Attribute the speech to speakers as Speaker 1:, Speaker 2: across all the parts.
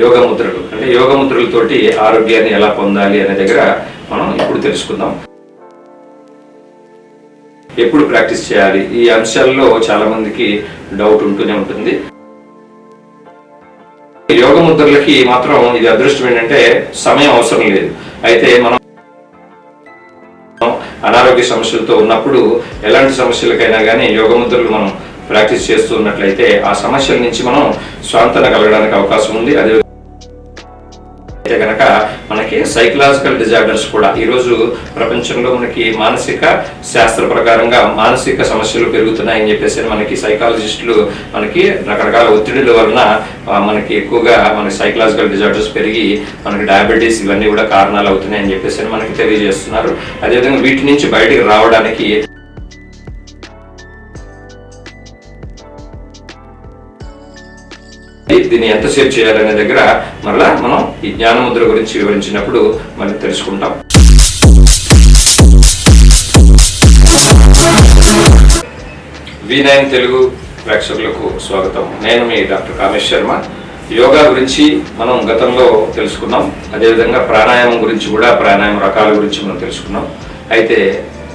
Speaker 1: యోగ ముద్రలు అంటే యోగముద్రలతోటి ఆరోగ్యాన్ని ఎలా పొందాలి అనే దగ్గర మనం ఇప్పుడు తెలుసుకుందాం. ఎప్పుడు ప్రాక్టీస్ చేయాలి? ఈ అంశాల్లో చాలా మందికి డౌట్ ఉంటూనే ఉంటుంది. యోగ ముద్రలకి మాత్రం ఇది అదృష్టం ఏంటంటే సమయం అవసరం లేదు. అయితే మనం అనారోగ్య సమస్యలతో ఉన్నప్పుడు ఎలాంటి సమస్యలకైనా కానీ యోగ ముద్రలు మనం ప్రాక్టీస్ చేస్తున్నట్లయితే ఆ సమస్యల నుంచి మనం స్వాంతన కలగడానికి అవకాశం ఉంది. అదే అయితే కనుక మనకి సైకలాజికల్ డిజార్డర్స్ కూడా ఈరోజు ప్రపంచంలో మనకి మానసిక శాస్త్ర ప్రకారంగా మానసిక సమస్యలు పెరుగుతున్నాయని చెప్పేసి మనకి సైకాలజిస్టులు మనకి రకరకాల ఒత్తిడిల వలన మనకి ఎక్కువగా మనకి సైకలాజికల్ డిజార్డర్స్ పెరిగి మనకి డయాబెటీస్ ఇవన్నీ కూడా కారణాలు అవుతున్నాయని చెప్పేసి మనకి తెలియజేస్తున్నారు. అదేవిధంగా వీటి నుంచి బయటికి రావడానికి దీన్ని ఎంతసేపు చేయాలనే దగ్గర మరలా మనం ఈ జ్ఞానముద్ర గురించి వివరించినప్పుడు మళ్ళీ తెలుసుకుంటాం. వి నైన్ తెలుగు ప్రేక్షకులకు స్వాగతం. నేను మీ డాక్టర్ కామేష్ శర్మ. యోగా గురించి మనం గతంలో తెలుసుకున్నాం. అదేవిధంగా ప్రాణాయామం గురించి కూడా ప్రాణాయామ రకాల గురించి మనం తెలుసుకున్నాం. అయితే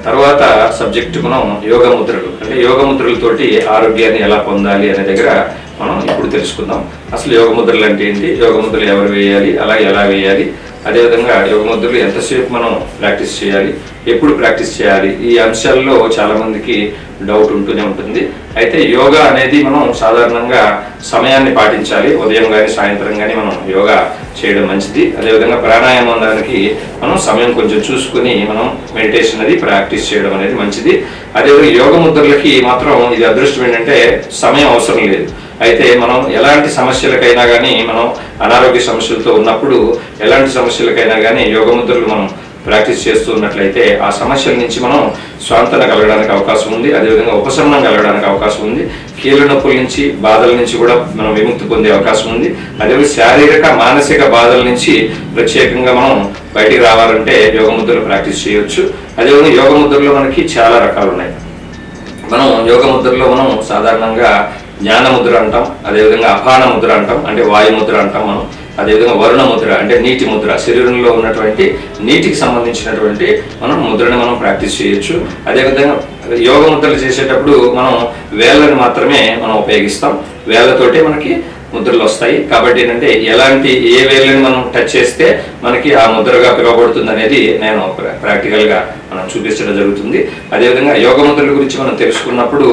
Speaker 1: తర్వాత సబ్జెక్ట్ మనం యోగ ముద్రలు అంటే యోగ ముద్రలతోటి ఆరోగ్యాన్ని ఎలా పొందాలి అనే దగ్గర మనం ఇప్పుడు తెలుసుకుందాం. అసలు యోగ ముద్రలు అంటే ఏంటి? యోగ ముద్రలు ఎవరు వేయాలి? అలా ఎలా వేయాలి? అదేవిధంగా యోగ ముద్రలు ఎంతసేపు మనం ప్రాక్టీస్ చేయాలి? ఎప్పుడు ప్రాక్టీస్ చేయాలి? ఈ అంశాల్లో చాలా మందికి డౌట్ ఉంటూనే ఉంటుంది. అయితే యోగా అనేది మనం సాధారణంగా సమయాన్ని పాటించాలి. ఉదయం కానీ సాయంత్రం కానీ మనం యోగా చేయడం మంచిది. అదేవిధంగా ప్రాణాయామం దానికి మనం సమయం కొంచెం చూసుకుని మనం మెడిటేషన్ అది ప్రాక్టీస్ చేయడం అనేది మంచిది. అదేవిధంగా యోగ ముద్రలకి మాత్రం ఇది అదృష్టం ఏంటంటే సమయం అవసరం లేదు. అయితే మనం ఎలాంటి సమస్యలకైనా కానీ మనం అనారోగ్య సమస్యలతో ఉన్నప్పుడు ఎలాంటి సమస్యలకైనా కానీ యోగముద్రలు మనం ప్రాక్టీస్ చేస్తూ ఉన్నట్లయితే ఆ సమస్యల నుంచి మనం స్వాంతన కలగడానికి అవకాశం ఉంది. అదేవిధంగా ఉపశమనం కలగడానికి అవకాశం ఉంది. కీళ్ళ నొప్పుల నుంచి బాధల నుంచి కూడా మనం విముక్తి పొందే అవకాశం ఉంది. అదేవిధంగా శారీరక మానసిక బాధల నుంచి ప్రత్యేకంగా మనం బయటికి రావాలంటే యోగ ముద్రలు ప్రాక్టీస్ చేయొచ్చు. అదేవిధంగా యోగ ముద్రలో మనకి చాలా రకాలు ఉన్నాయి మనం యోగ ముద్రలో మనం సాధారణంగా జ్ఞాన ముద్ర అంటాం అదేవిధంగా అపాన ముద్ర అంటాం అంటే వాయు ముద్ర అంటాం మనం. అదేవిధంగా వరుణ ముద్ర అంటే నీటి ముద్ర శరీరంలో ఉన్నటువంటి నీటికి సంబంధించినటువంటి మనం ముద్రని మనం ప్రాక్టీస్ చేయొచ్చు. అదేవిధంగా యోగ ముద్రలు చేసేటప్పుడు మనం వేళ్ళని మాత్రమే మనం ఉపయోగిస్తాం. వేళ్ళతోటే మనకి ముద్రలు వస్తాయి. కాబట్టి ఏంటంటే ఎలాంటి ఏ వేలని మనం టచ్ చేస్తే మనకి ఆ ముద్రగా పిలువబడుతుంది అనేది నేను ప్రాక్టికల్గా మనం చూపించడం జరుగుతుంది. అదేవిధంగా యోగ ముద్రల గురించి మనం తెలుసుకున్నప్పుడు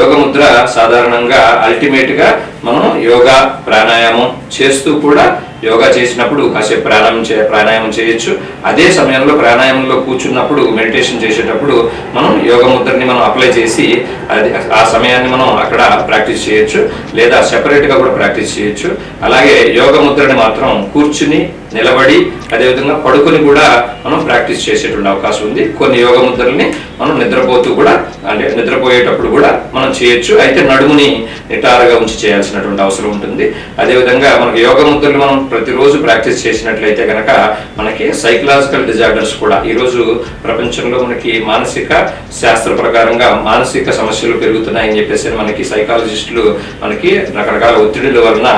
Speaker 1: యోగ ముద్ర సాధారణంగా అల్టిమేట్గా మనం యోగా ప్రాణాయామం చేస్తూ కూడా యోగా చేసినప్పుడు కాసేపు ప్రాణాయామం చే ప్రాణాయామం చేయొచ్చు. అదే సమయంలో ప్రాణాయామంలో కూర్చున్నప్పుడు మెడిటేషన్ చేసేటప్పుడు మనం యోగ ముద్రని మనం అప్లై చేసి అది ఆ సమయాన్ని మనం అక్కడ ప్రాక్టీస్ చేయొచ్చు. లేదా సెపరేట్గా గా కూడా ప్రాక్టీస్ చేయొచ్చు. అలాగే యోగ ముద్రని మాత్రం కూర్చుని నిలబడి అదేవిధంగా పడుకుని కూడా మనం ప్రాక్టీస్ చేసేటువంటి అవకాశం ఉంది. కొన్ని యోగ ముద్రల్ని మనం నిద్రపోతూ కూడా అంటే నిద్రపోయేటప్పుడు కూడా మనం చేయొచ్చు. అయితే నడుముని నిటారుగా ఉంచి చేయాల్సినటువంటి అవసరం ఉంటుంది. అదేవిధంగా మనకి యోగ ముద్రలు మనం ప్రతిరోజు ప్రాక్టీస్ చేసినట్లయితే కనుక మనకి సైకలాజికల్ డిజార్డర్స్ కూడా ఈరోజు ప్రపంచంలో మనకి మానసిక శాస్త్ర ప్రకారంగా మానసిక సమస్యలు పెరుగుతున్నాయని చెప్పేసి మనకి సైకాలజిస్టులు మనకి రకరకాల ఒత్తిడిల వలన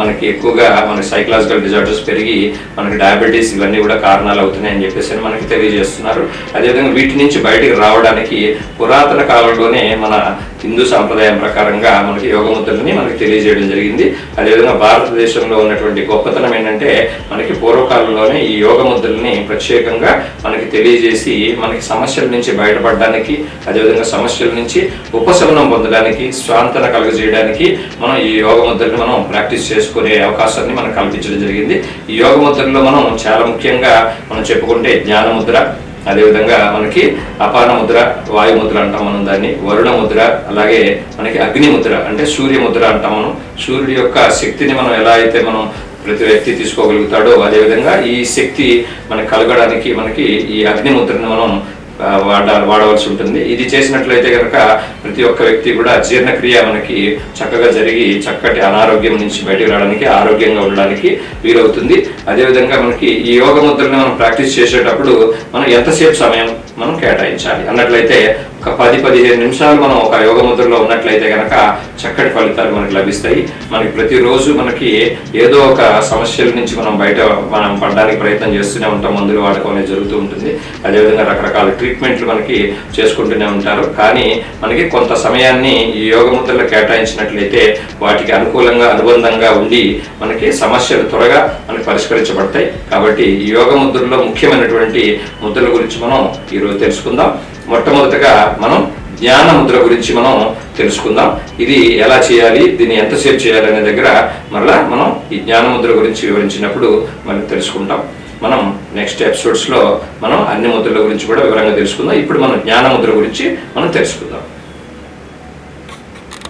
Speaker 1: మనకి ఎక్కువగా మనకి సైకలాజికల్ డిజార్డర్స్ పెరిగి మనకి డయాబెటీస్ ఇవన్నీ కూడా కారణాలు అవుతున్నాయని చెప్పేసి మనకి తెలియజేస్తున్నారు. అదేవిధంగా వీటి నుంచి బయటికి రావడానికి పురాతన కాలంలోనే మన హిందూ సాంప్రదాయం ప్రకారంగా మనకి యోగ ముద్రలని మనకి తెలియజేయడం జరిగింది. అదేవిధంగా భారతదేశంలో ఉన్నటువంటి గొప్పతనం ఏంటంటే మనకి పూర్వకాలంలోనే ఈ యోగ ముద్రల్ని ప్రత్యేకంగా మనకి తెలియజేసి మనకి సమస్యల నుంచి బయటపడడానికి అదేవిధంగా సమస్యల నుంచి ఉపశమనం పొందడానికి స్వాంతన కలుగజేయడానికి మనం ఈ యోగ ముద్రని మనం ప్రాక్టీస్ చేసుకునే అవకాశాన్ని మనకు కల్పించడం జరిగింది. ఈ యోగ ముద్రలో మనం చాలా ముఖ్యంగా మనం చెప్పుకుంటే జ్ఞానముద్ర అదేవిధంగా మనకి అపాన ముద్ర వాయు ముద్ర అంటాం మనం దాన్ని వరుణ ముద్ర అలాగే మనకి అగ్ని ముద్ర అంటే సూర్య ముద్ర అంటాం మనం. సూర్యుడి యొక్క శక్తిని మనం ఎలా అయితే మనం ప్రతి వ్యక్తి తీసుకోగలుగుతాడో అదేవిధంగా ఈ శక్తి మనకి కలగడానికి మనకి ఈ అగ్నిముద్రను మనం వాడ వాడవలసి ఉంటుంది. ఇది చేసినట్లయితే కనుక ప్రతి ఒక్క వ్యక్తి కూడా జీర్ణక్రియ మనకి చక్కగా జరిగి చక్కటి అనారోగ్యం నుంచి బయటకు రావడానికి ఆరోగ్యంగా ఉండడానికి వీలవుతుంది. అదేవిధంగా మనకి ఈ యోగ ముద్రను మనం ప్రాక్టీస్ చేసేటప్పుడు మనం ఎంతసేపు సమయం మనం కేటాయించాలి? అన్నట్లయితే ఒక పది పదిహేను నిమిషాలు మనం ఒక యోగ ముద్రలో ఉన్నట్లయితే కనుక చక్కటి ఫలితాలు మనకి లభిస్తాయి. మనకి ప్రతిరోజు మనకి ఏదో ఒక సమస్యల నుంచి మనం బయట మనం పడడానికి ప్రయత్నం చేస్తూనే ఉంటాం. మందులు వాడకం అనేది జరుగుతూ ఉంటుంది. అదేవిధంగా రకరకాల ట్రీట్మెంట్లు మనకి చేసుకుంటూనే ఉంటారు. కానీ మనకి కొంత సమయాన్ని ఈ యోగ ముద్రలు కేటాయించినట్లయితే వాటికి అనుకూలంగా అనుబంధంగా ఉండి మనకి సమస్యలు త్వరగా మనకి పరిష్కరించబడతాయి. కాబట్టి ఈ యోగ ముద్రలో ముఖ్యమైనటువంటి ముద్రల గురించి మనం ఈరోజు తెలుసుకుందాం. మొట్టమొదటగా మనం జ్ఞాన ముద్ర గురించి మనం తెలుసుకుందాం. ఇది ఎలా చేయాలి దీన్ని ఎంతసేపు చేయాలి అనే దగ్గర మరలా మనం ఈ జ్ఞాన ముద్ర గురించి వివరించినప్పుడు మనం తెలుసుకుంటాం. మనం నెక్స్ట్ ఎపిసోడ్స్లో మనం అన్ని ముద్రల గురించి కూడా వివరంగా తెలుసుకుందాం. ఇప్పుడు మనం జ్ఞాన ముద్ర గురించి మనం తెలుసుకుందాం.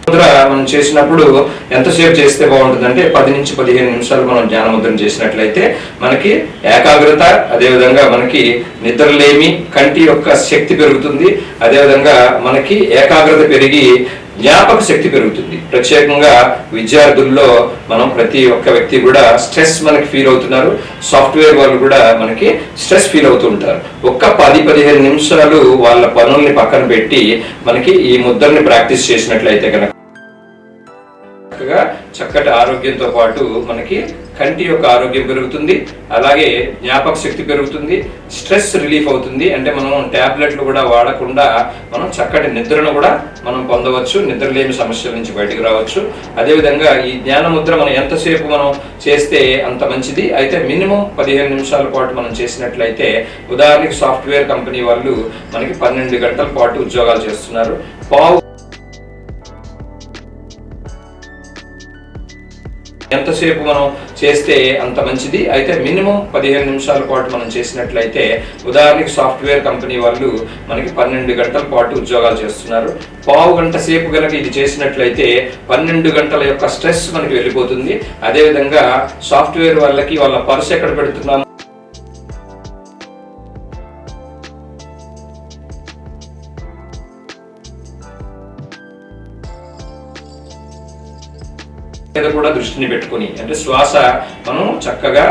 Speaker 1: ముద్ర మనం చేసినప్పుడు ఎంతసేపు చేస్తే బాగుంటుందంటే పది నుంచి పదిహేను నిమిషాలు మనం ధ్యాన చేసినట్లయితే మనకి ఏకాగ్రత అదేవిధంగా మనకి నిద్రలేమి కంటి యొక్క శక్తి పెరుగుతుంది. అదేవిధంగా మనకి ఏకాగ్రత పెరిగి జ్ఞాపక శక్తి పెరుగుతుంది. ప్రత్యేకంగా విద్యార్థుల్లో మనం ప్రతి ఒక్క వ్యక్తి కూడా స్ట్రెస్ మనకి ఫీల్ అవుతున్నారు. సాఫ్ట్వేర్ వాళ్ళు కూడా మనకి స్ట్రెస్ ఫీల్ అవుతూ ఉంటారు. ఒక్క పది పదిహేను నిమిషాలు వాళ్ళ పనుల్ని పక్కన పెట్టి మనకి ఈ ముద్రని ప్రాక్టీస్ చేసినట్లయితే కనుక చక్కగా చక్కటి ఆరోగ్యంతో పాటు మనకి కంటి యొక్క ఆరోగ్యం పెరుగుతుంది. అలాగే జ్ఞాపక శక్తి పెరుగుతుంది. స్ట్రెస్ రిలీఫ్ అవుతుంది. అంటే మనం ట్యాబ్లెట్లు కూడా వాడకుండా మనం చక్కటి నిద్రను కూడా మనం పొందవచ్చు. నిద్రలేమి సమస్యల నుంచి బయటకు రావచ్చు. అదేవిధంగా ఈ జ్ఞానముద్ర మనం ఎంతసేపు మనం చేస్తే అంత మంచిది. అయితే మినిమం పదిహేను నిమిషాల పాటు మనం చేసినట్లయితే ఉదాహరణకి సాఫ్ట్వేర్ కంపెనీ వాళ్ళు మనకి పన్నెండు గంటల పాటు ఉద్యోగాలు చేస్తున్నారు. పావు ఎంతసేపు మనం చేస్తే అంత మంచిది? అయితే మినిమం పదిహేను నిమిషాల పాటు మనం చేసినట్లయితే ఉదాహరణకి సాఫ్ట్వేర్ కంపెనీ వాళ్ళు మనకి పన్నెండు గంటల పాటు ఉద్యోగాలు చేస్తున్నారు. పావు గంట సేపు కనుక ఇది చేసినట్లయితే పన్నెండు గంటల యొక్క స్ట్రెస్ మనకి వెళ్ళిపోతుంది. అదేవిధంగా సాఫ్ట్వేర్ వాళ్ళకి వాళ్ళ పర్స్ ఎక్కడ పెడుతున్నాము మీద కూడా దృష్టిని పెట్టుకుని అంటే శ్వాస మనం చక్కగా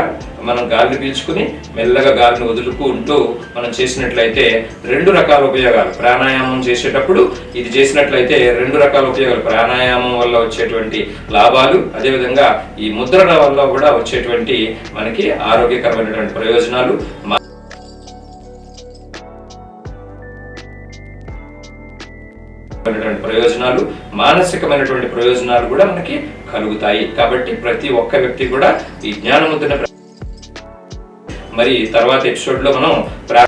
Speaker 1: మనం గాలిని పీల్చుకుని మెల్లగా గాలిని వదులుకుంటూ మనం చేసినట్లయితే రెండు రకాల ఉపయోగాలు. ప్రాణాయామం చేసేటప్పుడు ఇది చేసినట్లయితే రెండు రకాల ఉపయోగాలు. ప్రాణాయామం వల్ల వచ్చేటువంటి లాభాలు అదేవిధంగా ఈ ముద్రల వల్ల కూడా వచ్చేటువంటి మనకి ఆరోగ్యకరమైనటువంటి ప్రయోజనాలు. ప్రయోజనాలు. మానసికమైనటువంటి ప్రయోజనాలు కూడా మనకి కలుగుతాయి. కాబట్టి ప్రతి ఒక్క వ్యక్తి కూడా ఈ జ్ఞానముద్రను మరి తర్వాత ఎపిసోడ్లో మనం ప్రా